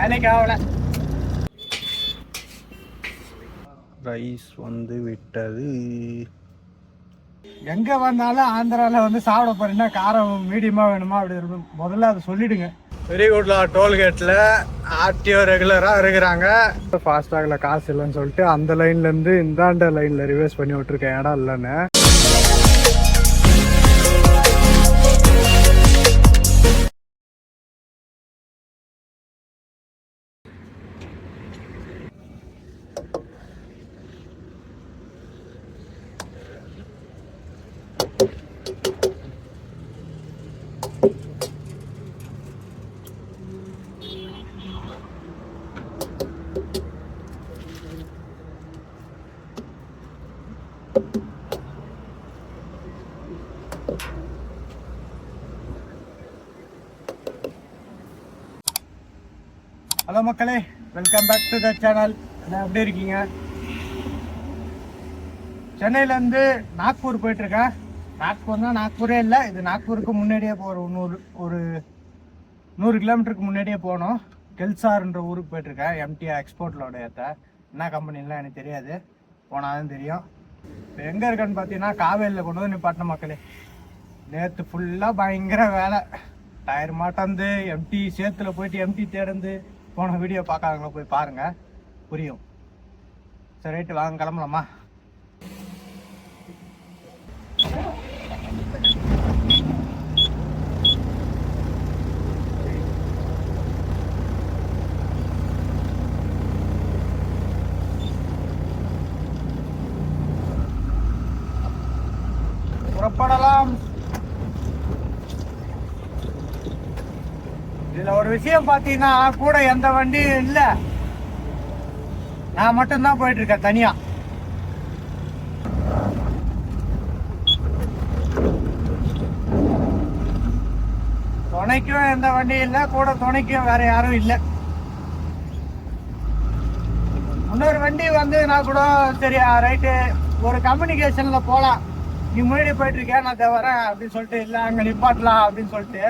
வேலைக்கு ஆகல. ரைஸ் வந்து விட்டது. எங்க வந்தாலும் ஆந்திரால வந்து சாப்பிட போறீங்கன்னா காரம் மீடியமா வேணுமா அப்படி முதல்ல அதை சொல்லிடுங்க. வெரிகுட்லா டோல்கேட்டில் ஆர்டிஓ ரெகுலராக இருக்கிறாங்க. ஃபாஸ்டாகில் காசு இல்லைன்னு சொல்லிட்டு அந்த லைன்லேருந்து இந்தாண்ட லைனில் ரிவர்ஸ் பண்ணி விட்ருக்கேன் இடம் இல்லைன்னு. ஹலோ மக்களே welcome back to the channel எப்படி இருக்கீங்க? சென்னையிலேருந்து நாக்பூர் போயிட்டுருக்கேன். நாக்பூர்னால் நாக்பூரே இல்லை இது நாக்பூருக்கு முன்னாடியே போகிற நூறு ஒரு நூறு கிலோமீட்டருக்கு முன்னாடியே போகணும் கெல்சார்ன்ற ஊருக்கு போயிட்டுருக்கேன் எம்டிஆ எக்ஸ்போர்ட்டில் ஏற்ற என்ன கம்பெனிலாம் எனக்கு தெரியாது போனாலும் தெரியும். இப்போ எங்கே இருக்கேன்னு பார்த்தீங்கன்னா காவேரியில் கொண்டு வந்து நிப்பாட்டின மக்களே. நேற்று ஃபுல்லாக பயங்கர வேலை. டயர் மாட்டாந்து எம்டி சேத்துல போயிட்டு எம்டி தேடந்து போன வீடியோ பார்க்காதவங்கள போய் பாருங்கள் புரியும். சரி ரைட்டு வாங்க கிளம்பலாமா? ஒரு விஷயம் பாத்தீங்கன்னா கூட எந்த வண்டியும் இல்ல. நான் மட்டும்தான் போயிட்டு இருக்கேன் தனியா. துணைக்கும் எந்த வண்டியும் இல்ல கூட துணைக்கும் வேற யாரும் இல்ல. இன்னொரு வண்டி வந்து நான் கூட சரி ரைட்டு. ஒரு கம்யூனிகேஷன்ல போலாம். நீ முன்னாடி போயிட்டு இருக்கேன் நான் இதை வரேன் அப்படின்னு சொல்லிட்டு இல்லை அங்கே நிப்பாட்டலாம் அப்படின்னு சொல்லிட்டு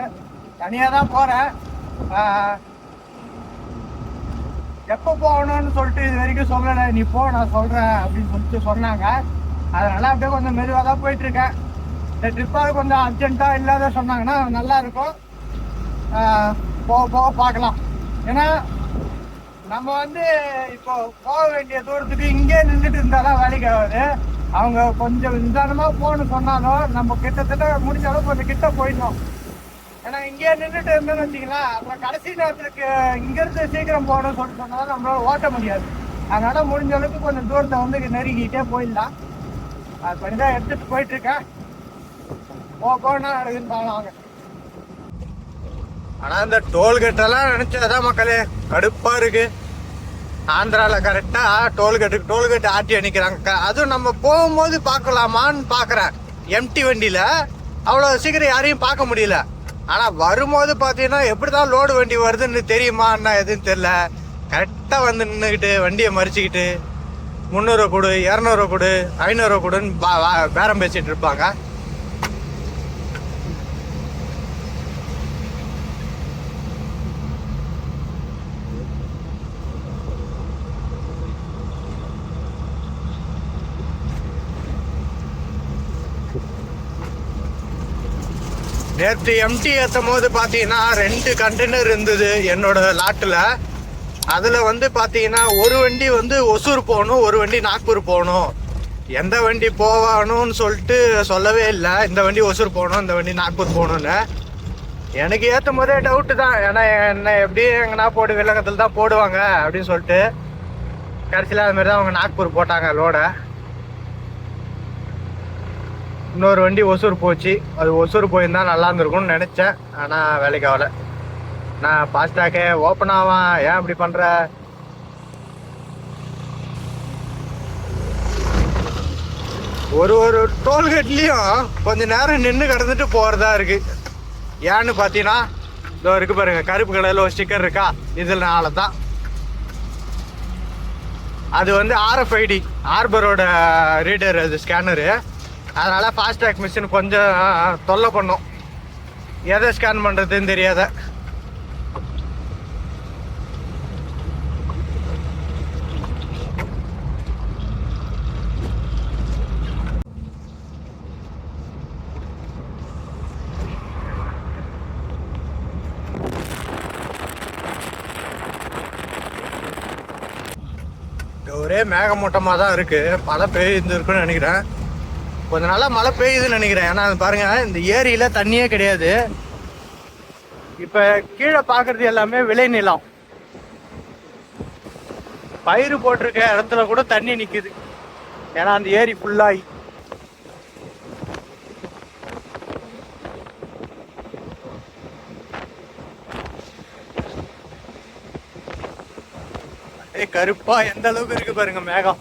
தனியாக தான் போகிறேன் எப்போ போகணும்னு சொல்லிட்டு இது வரைக்கும் சொல்லலை. நீ போ நான் சொல்கிறேன் அப்படின்னு சொல்லிட்டு சொன்னாங்க. அதனால அப்படியே கொஞ்சம் மெதுவாக தான் போயிட்டுருக்கேன். இந்த ட்ரிப்பாக கொஞ்சம் அர்ஜென்ட்டாக இல்லாத சொன்னாங்கன்னா நல்லா இருக்கும். போக போக பார்க்கலாம். ஏன்னா நம்ம வந்து இப்போ போக வேண்டிய தூரத்துக்கு இங்கே நின்றுட்டு இருந்தாலும் வேலைக்கு ஆகாது. அவங்க கொஞ்சம் நிதானமாக போகணும்னு சொன்னாலும் நம்ம கிட்டத்தட்ட முடிஞ்ச அளவுக்கு கொஞ்சம் கிட்ட போயிடணும். ஆனா இங்கே நின்றுட்டு இருந்தோம்னு வச்சிங்களா அப்புறம் கடைசி நேரத்துக்கு இங்கிருந்து சீக்கிரம் போகணும்னு சொல்லிட்டு சொன்னாலும் நம்மளால ஓட்ட முடியாது. அதனால முடிஞ்ச அளவுக்கு கொஞ்சம் தூரத்தை வந்து நெருங்கிட்டே போயிடலாம். அது பண்ணி தான் எடுத்துட்டு போயிட்டு இருக்கேன் போ போனா நடக்குதுன்னு பார்க்கலாம் வாங்க. ஆனால் இந்த டோல்கேட்டெல்லாம் நினச்சதான் மக்களே கடுப்பாக இருக்கு. ஆந்திராவில் கரெக்டாக டோல்கேட்டுக்கு டோல்கேட் ஆட்டி அணிக்கிறாங்க. அதுவும் நம்ம போகும்போது பார்க்கலாமான்னு பார்க்குறேன். எம்டி வண்டியில் அவ்வளோ சீக்கிரம் யாரையும் பார்க்க முடியல. ஆனால் வரும்போது பார்த்தீங்கன்னா எப்படி தான் லோடு வண்டி வருதுன்னு தெரியுமா? என்ன எதுன்னு தெரில கரெக்டாக வந்து நின்றுக்கிட்டு வண்டியை மறிச்சுக்கிட்டு முந்நூறுவா கொடு இரநூறுவா கொடு ஐநூறுவா கொடுன்னு பா- வா- பேரம் பேசிகிட்டு இருப்பாங்க. நேற்று எம்டி ஏற்றும் போது பார்த்தீங்கன்னா ரெண்டு கண்டெய்னர் இருந்தது என்னோட லாட்டில் அதில் வந்து பார்த்தீங்கன்னா ஒரு வண்டி வந்து ஒசூர் போகணும் ஒரு வண்டி நாக்பூர் போகணும். எந்த வண்டி போகணும்னு சொல்லிட்டு சொல்லவே இல்லை. இந்த வண்டி ஒசூர் போகணும் இந்த வண்டி நாக்பூர் போகணும்னு. எனக்கு ஏற்றும் போதே டவுட்டு தான். ஏன்னா என்ன எப்படி எங்கன்னா போடு வில்லங்கத்தில் தான் போடுவாங்க அப்படின்னு சொல்லிட்டு கடைசியில் அது மாதிரி தான் அவங்க நாக்பூர் போட்டாங்க லோடை இன்னொரு வண்டி ஒசூர் போச்சு. அது ஒசூர் போயிருந்தா நல்லா இருந்திருக்கும்னு நினச்சேன். ஆனால் வேலைக்கு ஆகல. நான் ஃபாஸ்டாகே ஓப்பன் ஆவான் ஏன் இப்படி பண்ணுற ஒரு ஒரு டோல்கேட்லேயும் கொஞ்ச நேரம் நின்று கிடந்துட்டு போகிறதா இருக்குது ஏன்னு பார்த்தீங்கன்னா இதோ இருக்கு பாருங்கள் கருப்பு கலரில் ஒரு ஸ்டிக்கர் இருக்கா? இதனால தான் அது வந்து ஆர்எஃப்ஐடி ஆர்பரோட ரீடர் அது ஸ்கேனரு அதனால் ஃபாஸ்ட்ராக் மிஷின் கொஞ்சம் தொல்லை பண்ணும். எதை ஸ்கேன் பண்ணுறதுன்னு தெரியாத. ஒரே மேகமூட்டமாக தான் இருக்குது மழை பெய்திருக்குன்னு நினைக்கிறேன். கொஞ்சம் நல்லா மழை பெய்யுதுன்னு நினைக்கிறேன். ஏன்னா பாருங்க இந்த ஏரியில தண்ணியே கிடையாது. இப்ப கீழே பாக்குறது எல்லாமே விளை நிலம். பயிர் போட்டிருக்க இடத்துல கூட தண்ணி நிக்குது. ஏன்னா அந்த ஏரி ஃபுல்லாகி கருப்பா எந்த அளவுக்கு இருக்கு பாருங்க மேகம்.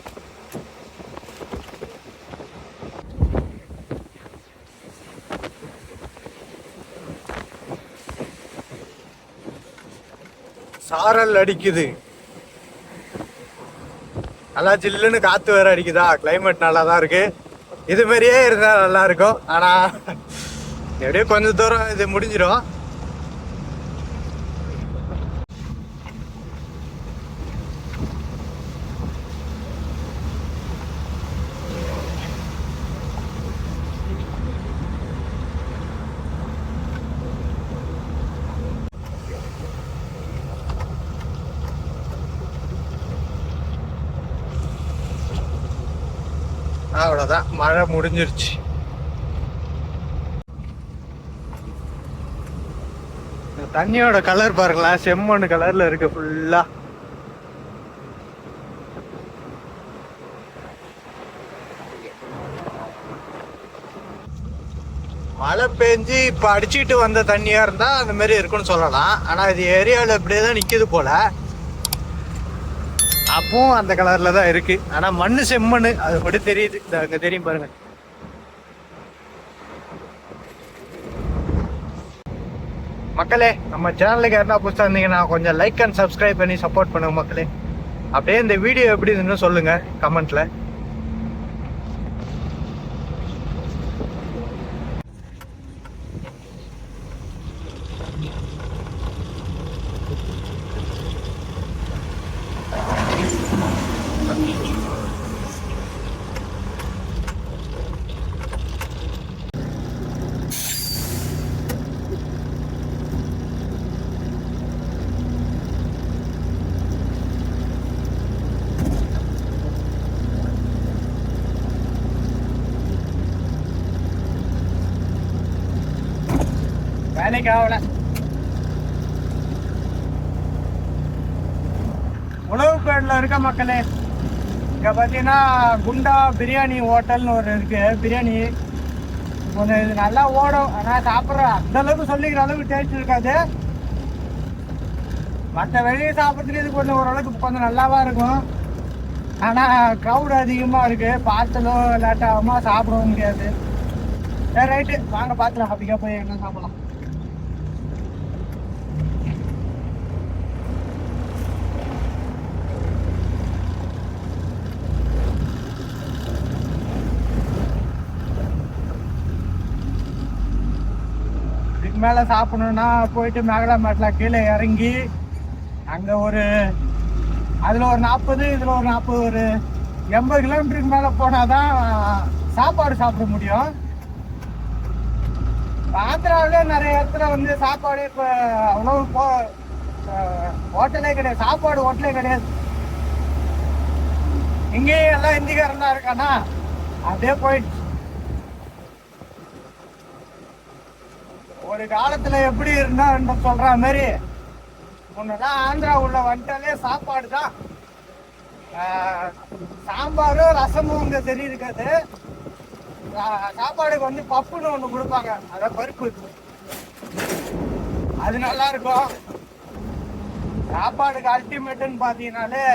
சாரல் அடிக்குது. நல்லா ஜில்லுன்னு காத்து வேற அடிக்குதா? கிளைமேட் நல்லா தான் இருக்கு. இது மாதிரியே இருந்தா நல்லா இருக்கும். ஆனா எப்படியோ கொஞ்ச தூரம் இது முடிஞ்சிடும் அவ்வளோதான் மழை முடிஞ்சிருச்சு. தண்ணியோட கலர் பாருங்களேன். செம்மண் கலர்ல இருக்கு ஃபுல்லா மழை பெஞ்சு இப்ப அடிச்சுட்டு வந்த தண்ணியா இருந்தா அந்த மாதிரி இருக்குன்னு சொல்லலாம். ஆனா இது ஏரியாவில் இப்படியே தான் நிக்குது போல. அப்பவும் அந்த கலர்ல தான் இருக்கு. ஆனா மண்ணு செம்மண் அது மட்டும் தெரியுது. இந்த அங்க தெரியும் பாருங்க. மக்களே நம்ம சேனலுக்கு யாருன்னா புதுசாக இருந்தீங்கன்னா கொஞ்சம் லைக் அண்ட் சப்ஸ்கிரைப் பண்ணி சப்போர்ட் பண்ணுங்க மக்களே. அப்படியே இந்த வீடியோ எப்படி இருந்துன்னு சொல்லுங்கள் கமெண்ட்டில் வேலைக்கு ஆகல உணவு பேடில் இருக்க மக்களே அங்கே பார்த்தீங்கன்னா குண்டா பிரியாணி ஹோட்டல்னு ஒரு இருக்குது பிரியாணி. கொஞ்சம் இது நல்லா ஓடும். ஆனால் சாப்பிட்ற அந்தளவுக்கு சொல்லிக்கிற அளவுக்கு டேஸ்ட் இருக்காது. மற்ற வெளியே சாப்பிட்றதுக்கு இது கொஞ்சம் ஓரளவுக்கு கொஞ்சம் நல்லாவா இருக்கும். ஆனால் க்ரௌடு அதிகமாக இருக்குது பார்த்தலோ லேட்டாகுமா சாப்பிடவும் முடியாது. சரி ரைட்டு வாங்க பார்த்துலாம் அப்படிக்கா போய் என்ன சாப்பிடலாம். மேலே சாப்பிடணும்னா போயிட்டு மேகலாமேட்டில் கீழே இறங்கி அங்கே ஒரு அதில் ஒரு நாற்பது இதில் ஒரு நாற்பது ஒரு எண்பது கிலோமீட்டருக்கு மேலே போனால் தான் சாப்பாடு சாப்பிட முடியும். ஆந்திராவிலே நிறைய இடத்துல வந்து சாப்பாடு இப்போ அவ்வளோ போ ஹோட்டலே கிடையாது. சாப்பாடு ஹோட்டலே கிடையாது. இங்கேயும் எல்லாம் ஹிந்திக்காரன் தான் இருக்கானா? அப்படியே போயிடுச்சு ஒரு காலத்துல எப்படி இருந்தா சொல்ற மாதிரி. முன்னெல்லாம் ஆந்திரா உள்ள வந்துட்டாலே சாப்பாடு தான் சாம்பாரும் ரசமும் இங்க சரி இருக்காது சாப்பாடுக்கு வந்து பப்புன்னு ஒண்ணு கொடுப்பாங்க. அதான் பருப்பு. அது நல்லா இருக்கும் சாப்பாடுக்கு அல்டிமேட்டுன்னு பார்த்தீங்கன்னாலே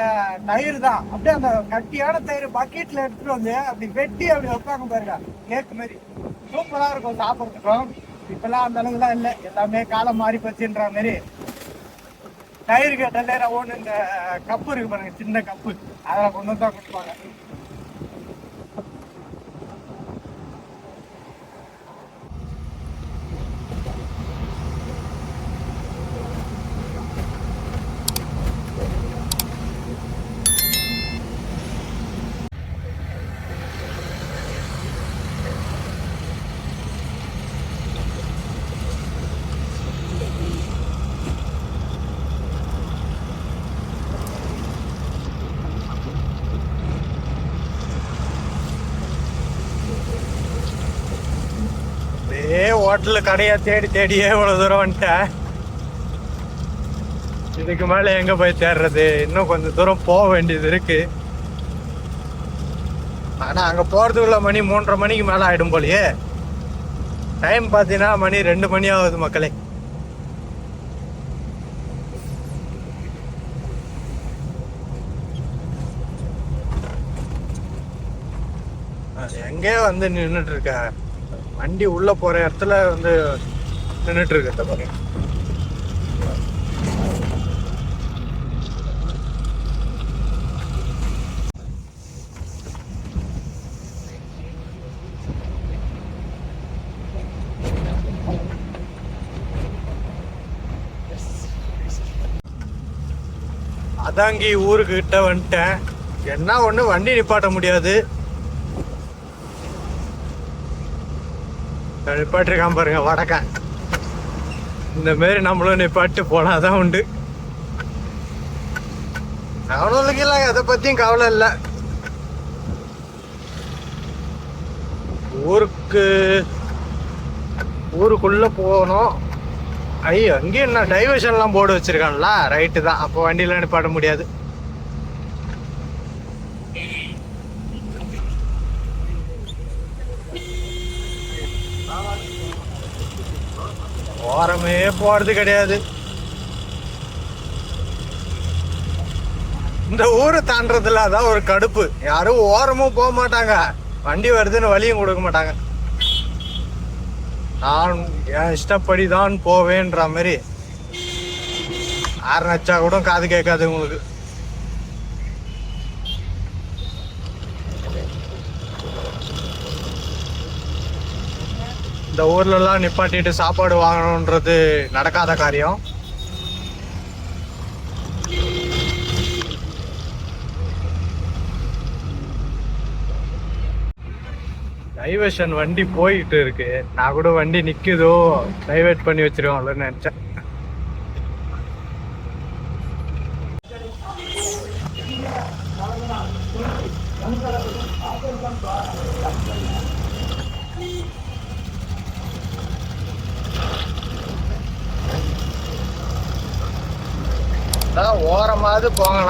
தயிர் தான் அப்படியே அந்த கட்டியான தயிர் பக்கெட்ல எடுத்துட்டு வந்து அப்படி வெட்டி அப்படி வைப்பாங்க பாருங்க. கேக் மாதிரி. சூப்பரா இருக்கும் சாப்பிட்றதுக்கும். இப்பெல்லாம் அந்த அளவுக்குலாம் இல்லை. எல்லாமே காலம் மாறி போச்சுன்ற மாதிரி தயிர் கேட்டாலே ஒன்று இந்த கப்பு இருக்கு பாருங்க சின்ன கப்பு அதில் கொண்டு வந்து தான் கொடுப்பாங்க. ஹோட்டலில் கடையை தேடி தேடியே இவ்வளோ தூரம் வந்துட்டேன். இதுக்கு மேலே எங்கே போய் தேடுறது? இன்னும் கொஞ்சம் தூரம் போக வேண்டியது இருக்கு. ஆனால் அங்கே போகிறதுக்குள்ள மணி மூன்றரை மணிக்கு மேலே ஆகிடும் போலயே. டைம் பார்த்தீங்கன்னா மணி ரெண்டு மணி ஆகுது மக்களே. அது எங்கேயோ வந்து நின்றுட்டு இருக்க? வண்டி உள்ள போற இடத்துல வந்து நின்றுட்டு இருக்க பாருங்க அதாங்கி ஊருக்கு கிட்ட வந்துட்டேன். என்ன ஒண்ணு வண்டி நிப்பாட்ட முடியாது. நிப்பாட்டிருக்கான் பாருங்க வடக்கன் இந்த மாரி நம்மளும் நிப்பாட்டு போனாதான் உண்டு. அவனுக்கு இல்லை அதை பத்தியும் கவலை இல்லை. ஊருக்கு ஊருக்குள்ள போகணும். ஐயோ அங்கேயும் என்ன டைவர்ஷன்லாம் போர்டு வச்சிருக்கான்ல? ரைட்டு தான். அப்போ வண்டியில் நிப்பாட்ட முடியாது. ஓரமே போறது கிடையாது. இந்த ஊரை தாண்டதுல அதான் ஒரு கடுப்பு. யாரும் ஓரமும் போக மாட்டாங்க. வண்டி வருதுன்னு வழியும் கொடுக்க மாட்டாங்க. நான் என் இஷ்டப்படி தான் போவேன்ற மாதிரி. ஆறு நச்சா கூட காது கேட்காது உங்களுக்கு. இந்த ஊர்லலாம் நிப்பாட்டிட்டு சாப்பாடு வாங்கணுன்றது நடக்காத காரியம். டைவர்ஷன் வண்டி போயிட்டு இருக்கு. நான் கூட வண்டி நிக்குதோ? டைவர்ட் பண்ணி வச்சிருவாங்கன்னு நினைச்சேன்.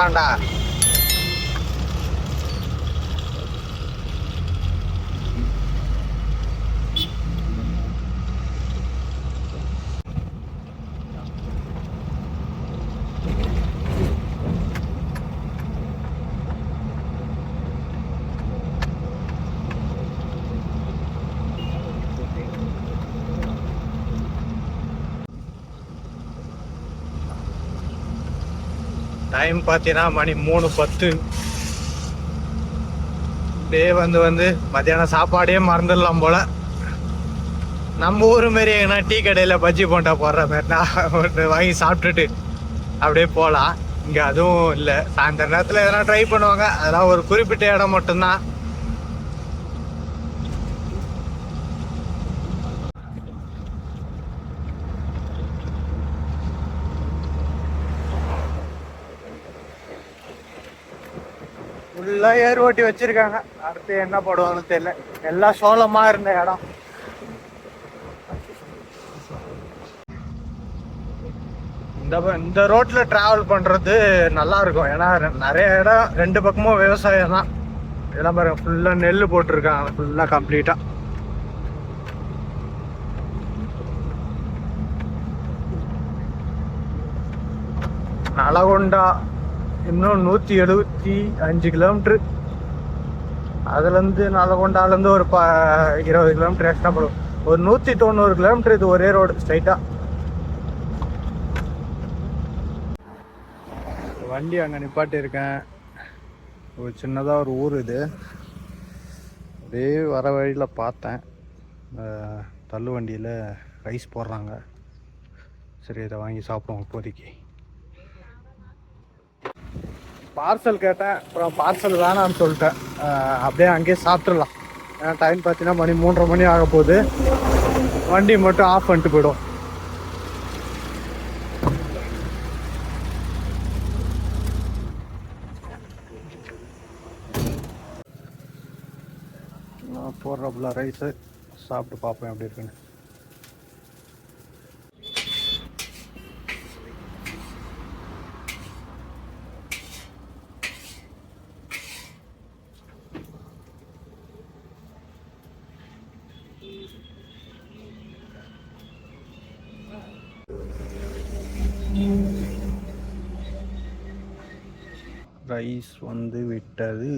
างด่า டைம் பார்த்தீங்கன்னா மணி மூணு பத்து. டே வந்து வந்து மத்தியானம் சாப்பாடே மறந்துடலாம் போல. நம்ம ஊர் மாரி எங்கன்னா டீ கடையில் பஜ்ஜி போண்டா போடுற மாதிரினா ஒன்று வாங்கி சாப்பிட்டுட்டு அப்படியே போகலாம் இங்கே அதுவும் இல்லை. சாயந்தர நேரத்தில் எதனா ட்ரை பண்ணுவாங்க. அதெல்லாம் ஒரு குறிப்பிட்ட இடம் மட்டும்தான். எல்லாம் ஏர் ஓட்டி வச்சிருக்காங்க. அடுத்து என்ன போடுவாங்கன்னு தெரியல. எல்லாம் சோளமா இருந்த இடம். இந்த ப- இந்த ரோட்ல டிராவல் பண்றது நல்லா இருக்கும் ஏன்னா நிறைய இடம் ரெண்டு பக்கமும் விவசாயம் தான். இதெல்லாம் பாருங்க ஃபுல்லா நெல் போட்டிருக்காங்க ஃபுல்லா கம்ப்ளீட்டா நலகொண்டா இன்னும் நூற்றி எழுபத்தி அஞ்சு கிலோமீட்ரு அதுலேருந்து நலகொண்டாலேருந்து ஒரு ப இருபது கிலோமீட்டர் எக்ஸ்ட்ரா போடும். ஒரு நூற்றி தொண்ணூறு கிலோமீட்டர் இது ஒரே ரோடு ஸ்ட்ரைட்டாக வண்டி அங்கே நிப்பாட்டி இருக்கேன் ஒரு சின்னதாக ஒரு ஊர் இது. அதே வர வழியில் பார்த்தேன். தள்ளு வண்டியில் ரைஸ் போடுறாங்க. சரி இதை வாங்கி சாப்பிடுவோம் இப்போதைக்கு. பார்சல் கேட்டேன். அப்புறம் பார்சல் வேணாம்னு சொல்லிட்டேன். அப்படியே அங்கேயே சாப்பிட்றலாம் ஏன்னா டைம் பார்த்தீங்கன்னா மணி மூன்றரை மணி ஆக போகுது. வண்டி மட்டும் ஆஃப் பண்ணிட்டு போயிடும். நான் போடுறப்பல ரைஸு சாப்பிட்டு பார்ப்பேன் அப்படி இருக்குன்னு ரைஸ் வந்து விட்டது.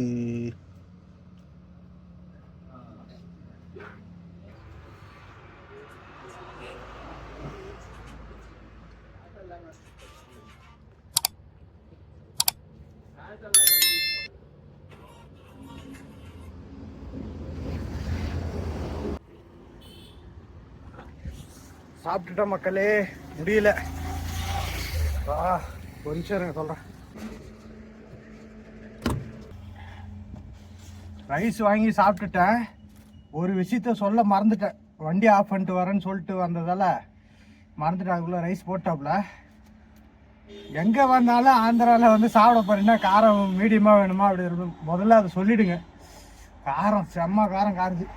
சாப்பிட்டுட்டோம் மக்களே முடியல. கொஞ்சம் இருங்க சொல்கிறேன் ரைஸ் வாங்கி சாப்பிட்டுட்டேன். ஒரு விஷயத்த சொல்ல மறந்துட்டேன். வண்டி ஆஃப் பண்ணிட்டு வரேன்னு சொல்லிட்டு வந்ததால அதுக்குள்ளே ரைஸ் போட்டாப்புல. எங்கே வந்தாலும் ஆந்திராவில் வந்து சாப்பிட போகிறீங்கன்னா காரம் மீடியமாக வேணுமா அப்படி இருக்கும் முதல்ல அதை சொல்லிவிடுங்க காரம் செம்ம காரம் காருது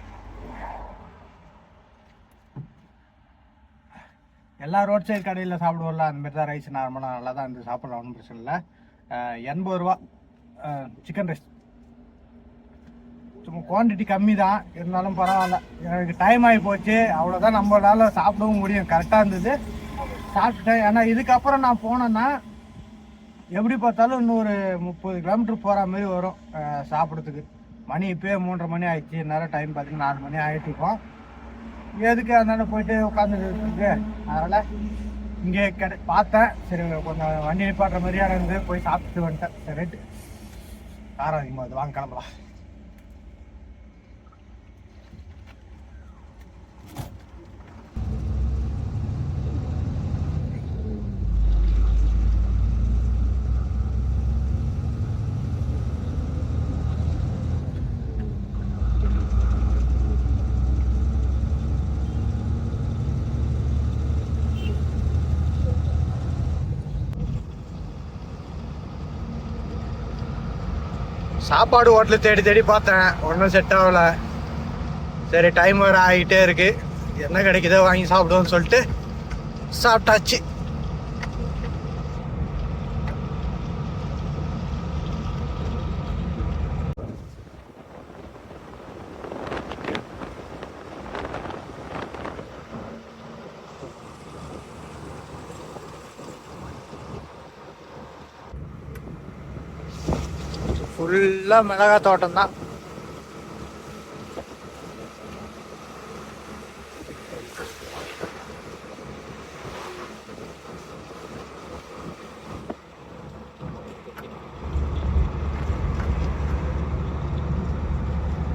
எல்லா ரோட் சைடு கடையில் சாப்பிடுவோம்ல அந்த மாதிரி தான் ரைஸ் நார்மலாக நல்லா தான் இருந்து சாப்பிட்லாம் ஒன்றும் பிரச்சனை இல்லை. எண்பது ரூபா சிக்கன் ரைஸ் சும்மா குவான்டிட்டி கம்மி தான் இருந்தாலும் பரவாயில்ல. எனக்கு டைம் ஆகி போச்சு. அவ்வளோதான் நம்மளால சாப்பிடவும் முடியும். கரெக்டாக இருந்தது. சாப்பிட்டேன் ஏன்னா இதுக்கப்புறம் நான் போனேன்னா எப்படி பார்த்தாலும் இன்னொரு முப்பது கிலோமீட்டர் போகிற மாதிரி வரும் சாப்பிட்றதுக்கு. மணி இப்போயே மூன்றரை மணி ஆயிடுச்சு. நேரம் டைம் பார்த்தீங்கன்னா நாலு மணி ஆகிட்டு இருக்கோம். எதுக்கு அதனால போயிட்டு உட்காந்துருக்கு அதனால் இங்கே கிடை பார்த்தேன். சரி கொஞ்சம் வண்டி நிப்பாட்டுற மாதிரியா இருந்து போய் சாப்பிட்டு வந்துட்டேன். சரி ரைட்டு. காரம் அதிகமாக வாங்க கிளம்பலாம். சாப்பாடு ஹோட்டலு தேடி தேடி பார்த்தேன். ஒன்றும் செட் ஆகல. சரி டைம் வேறு ஆகிட்டே இருக்குது என்ன கிடைக்குதோ வாங்கி சாப்பிடுவோம்னு சொல்லிட்டு சாப்பிட்டாச்சு. ஃபுல்லாக மிளகா தோட்டம் தான்.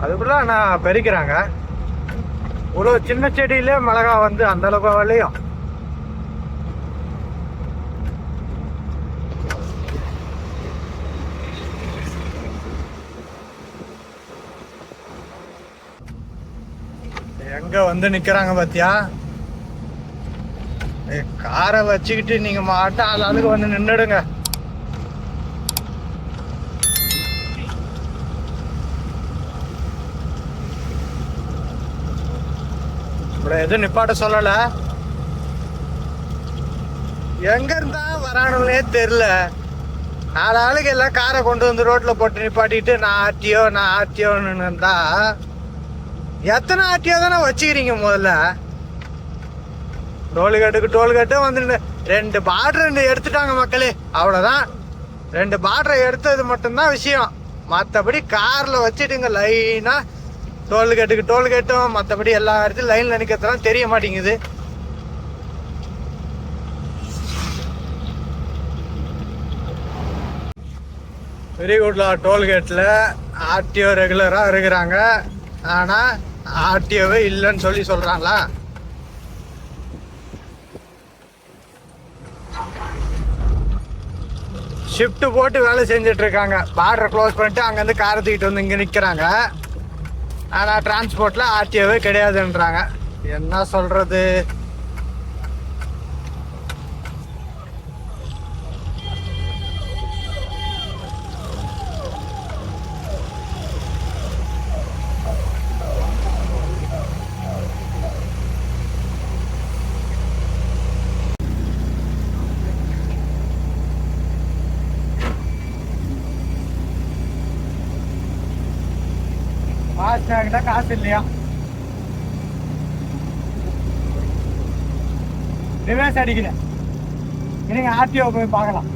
அதுக்குள்ள நான் பெருக்கிறாங்க. ஒரு சின்ன செடியிலே மிளகா வந்து அந்த அளவுக்கு விளையும் எங்க வந்து நிக்கிறாங்க பாத்தியா? காரை வச்சுக்கிட்டு நீங்க மாட்ட ஆளாளுக்கு வந்து நின்னுடுங்க. இப்படி எதுவும் நிப்பாட்ட சொல்லல. எங்க இருந்தா வரானுங்களே தெரியல. நாலு ஆளுக்கு எல்லாம் காரை கொண்டு வந்து ரோட்ல போட்டு நிப்பாட்டிட்டு நான் ஆர்டியோ நான் ஆர்டியோன்னு இருந்தா எத்தனை ஆர்டியோ தானே வச்சுக்கிறீங்க முதல்ல? டோல்கேட்டுக்கு டோல்கேட்டும் வந்துட்டு ரெண்டு பார்டர் ரெண்டு எடுத்துட்டாங்க மக்களே அவ்வளோதான் ரெண்டு பார்டரை எடுத்தது மட்டும்தான் விஷயம். மற்றபடி காரில் வச்சுட்டுங்க லைனாக டோல்கேட்டுக்கு டோல்கேட்டும் மற்றபடி எல்லா இடத்துலையும் லைனில் நிற்கிறதுலாம் தெரிய மாட்டேங்குது. பெரியகுட்லா டோல்கேட்டில் ஆர்டிஓ ரெகுலராக இருக்கிறாங்க. ஆனால் ஆர்டிஓவே இல்லைன்னு சொல்லி சொல்கிறாங்களா ஷிஃப்ட்டு போட்டு வேலை செஞ்சிட்ருக்காங்க. பார்டரை க்ளோஸ் பண்ணிட்டு அங்கேருந்து காரை தூக்கிட்டு வந்து இங்கே நிற்கிறாங்க ஆனால் டிரான்ஸ்போர்ட்டில் ஆர்டிஓவே கிடையாதுன்றாங்க. என்ன சொல்கிறது வச்சாக்கிட்ட காசு இல்லையா ரிவர்ஸ் அடிக்கிறேன் நீங்க ஆர்டிஓ போய் பார்க்கலாம்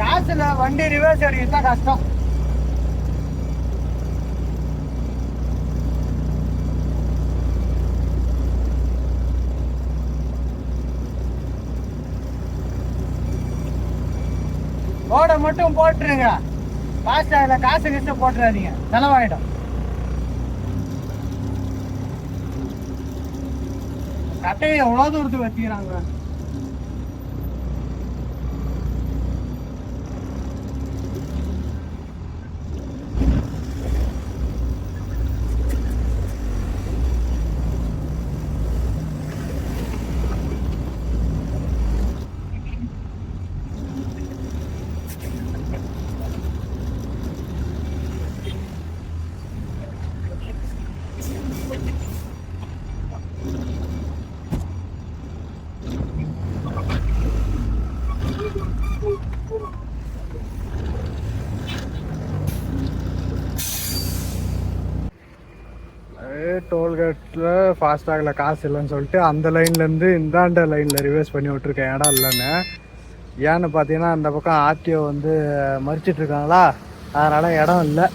காசு இல்லை வண்டி ரிவர்ஸ் அடிக்கிறதா கஷ்டம் ஓட மட்டும் போட்டுருங்க ஃபாஸ்டாகில் காசு கிசு போட்டுறாதீங்க. செலவாயிடும். கட்டையை எவ்வளோ தூரத்துக்கு வச்சுக்கிறாங்க டோல்கேட்டில் ஃபாஸ்டாகில் காசு இல்லைன்னு சொல்லிட்டு அந்த லைன்லேருந்து இந்தாண்ட லைனில் ரிவர்ஸ் பண்ணி விட்ருக்கேன் இடம் இல்லைன்னு. ஏன்னு பார்த்தீங்கன்னா அந்த பக்கம் ஆர்டிஓ வந்து மறிச்சிட்டு இருக்காங்களா? அதனால் இடம் இல்லை.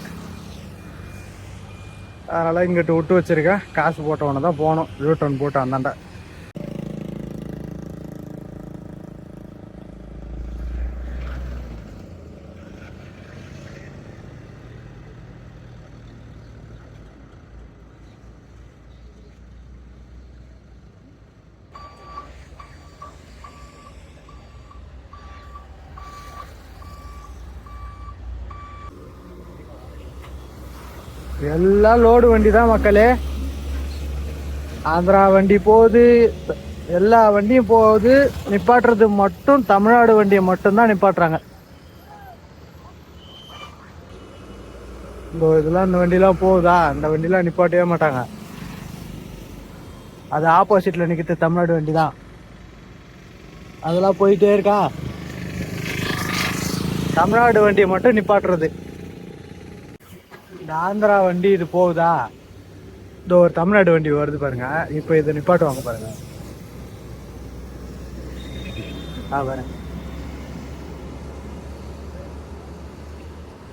அதனால் இங்கிட்டு விட்டு வச்சிருக்கேன். காசு போட்டவொன்னே தான் போகணும். யூட்டன் போட்டு அந்தாண்ட எல்லாம் லோடு வண்டி தான் மக்களே. ஆந்திரா வண்டி போகுது எல்லா வண்டியும் போகுது. நிப்பாட்டுறது மட்டும் தமிழ்நாடு வண்டியை மட்டும்தான் நிப்பாட்டுறாங்க. இந்த இதெல்லாம் இந்த வண்டிலாம் போகுதா? இந்த வண்டிலாம் நிப்பாட்டவே மாட்டாங்க. அது ஆப்போசிட்ல நிற்கிறது தமிழ்நாடு வண்டி தான் அதெல்லாம் போயிட்டே இருக்கா? தமிழ்நாடு வண்டியை மட்டும் நிப்பாட்டுறது. இந்த ஆந்திரா வண்டி இது போகுதா? இந்த ஒரு தமிழ்நாடு வண்டி வருது பாருங்க. இப்போ இதை நிப்பாட்டுவாங்க பாருங்க. ஆ பாருங்க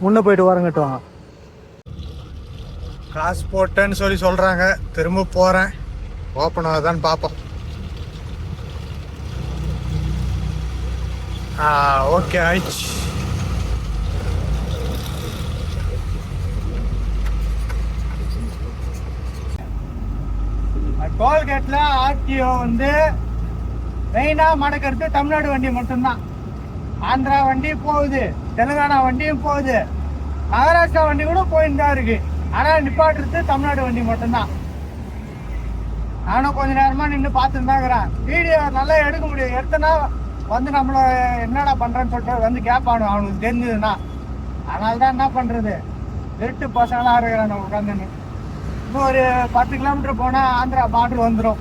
முன்ன போயிட்டு ஓரம் கட்டுவாங்க. காசு போட்டேன்னு சொல்லி சொல்றாங்க. திரும்ப போறேன். ஓப்பன் ஆகுதான்னு பார்ப்போம் ஆ ஓகே ஆயிடுச்சு. டோல்கேட்டில் ஆர்டிஓ வந்து மெயினாக மடக்கிறது தமிழ்நாடு வண்டி மட்டும்தான். ஆந்திரா வண்டி போகுது தெலுங்கானா வண்டியும் போகுது மகாராஷ்டிரா வண்டி கூட போயின்னு தான் இருக்கு. ஆனால் நிப்பாட்டுறது தமிழ்நாடு வண்டி மட்டும்தான். நானும் கொஞ்ச நேரமாக நின்று பார்த்துருந்தாங்கிறேன் தான் இருக்கிறேன் வீடியோ நல்லா எடுக்க முடியும். எடுத்தனா வந்து நம்மள என்னடா பண்ணுறேன்னு சொல்லிட்டு வந்து கேட்பானு அவனுக்கு தெரிஞ்சதுன்னா. அதனால தான் என்ன பண்ணுறது திருட்டு பசங்களாக இருக்கிறான் உட்காந்துன்னு ஒரு பத்து கிலோமீட்டர் போனா ஆந்திரா பார்டர் வந்துடும்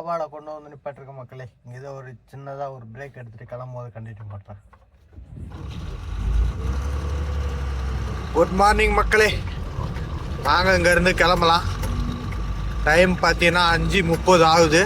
தாபாடை கொண்டு வந்து நிப்பாட்டிருக்க மக்களே. இங்கே ஏதோ ஒரு சின்னதாக ஒரு பிரேக் எடுத்துகிட்டு கிளம்பும் போது கண்டினியூ பண்ணுறேன் குட் மார்னிங் மக்களே நாங்கள் இங்கேருந்து கிளம்பலாம். டைம் பார்த்தீங்கன்னா அஞ்சு முப்பது ஆகுது.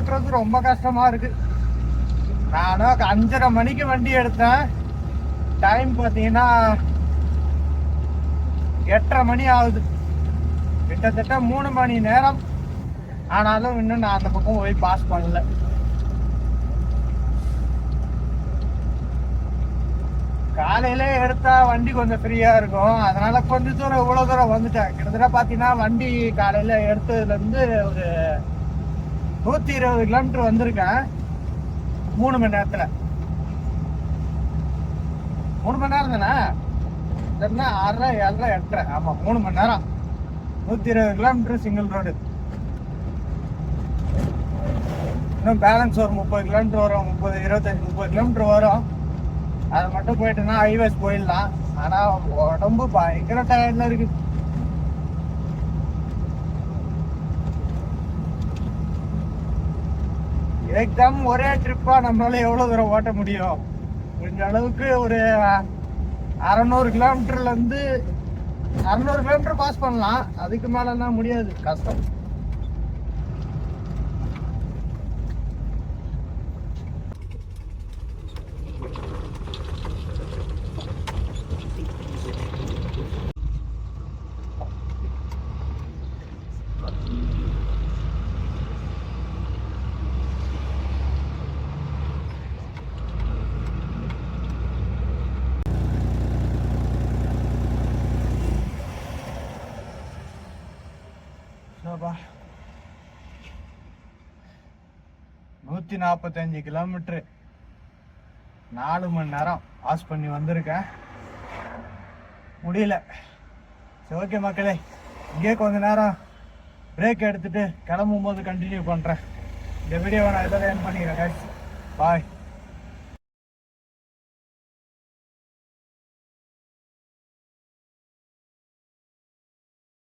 ஓட்டுறது ரொம்ப கஷ்டமா இருக்கு. நானும் அஞ்சரை மணிக்கு வண்டி எடுத்தேன். டைம் பார்த்தீங்கன்னா எட்டரை மணி ஆகுது. கிட்டத்தட்ட மூணு மணி நேரம். ஆனாலும் இன்னும் நான் அந்த பக்கம் போய் பாஸ் பண்ணல. காலையில எடுத்தா வண்டி கொஞ்சம் ஃப்ரீயா இருக்கும். அதனால கொஞ்ச தூரம் இவ்வளவு தூரம் வந்துட்டேன். கிட்டத்தட்ட பாத்தீங்கன்னா வண்டி காலையில எடுத்ததுல இருந்து ஒரு நூற்றி இருபது கிலோமீட்டர் வந்திருக்கேன். மூணு மணி நேரத்தில். மூணு மணி நேரம் தானே? இல்லைன்னா ஆறரை ஏழரை எட்டரை. ஆமாம் மூணு மணி நேரம். நூற்றி இருபது கிலோமீட்டர் சிங்கிள் ரோடு இன்னும் பேலன்ஸ் ஒரு முப்பது கிலோமீட்டர் வரும். முப்பது இருபத்தஞ்சி முப்பது கிலோமீட்டர் வரும். அது மட்டும் போயிட்டுனா ஹைவேஸ் போயிடலாம். ஆனால் உடம்பு பயங்கர டயர்டில் இருக்குது எக்ஸாம் ஒரே ட்ரிப்பாக நம்மளால எவ்வளோ தூரம் ஓட்ட முடியும்? முடிஞ்ச அளவுக்கு ஒரு அறநூறு கிலோமீட்டர்லேருந்து அறநூறு கிலோமீட்டர் பாஸ் பண்ணலாம். அதுக்கு மேலலாம் முடியாது. கஷ்டம். நூற்றி நாற்பத்தஞ்சு கிலோமீட்ரு நாலு மணி நேரம் பாஸ் பண்ணி வந்திருக்கேன். முடியல. சரி ஓகே மக்களே இங்கே கொஞ்ச நேரம் பிரேக் எடுத்துகிட்டு கிளம்பும் போது கண்டினியூ பண்ணுறேன் இந்த வீடியோவை நான் இதோட என் பண்ணிக்கிறேன் பாய்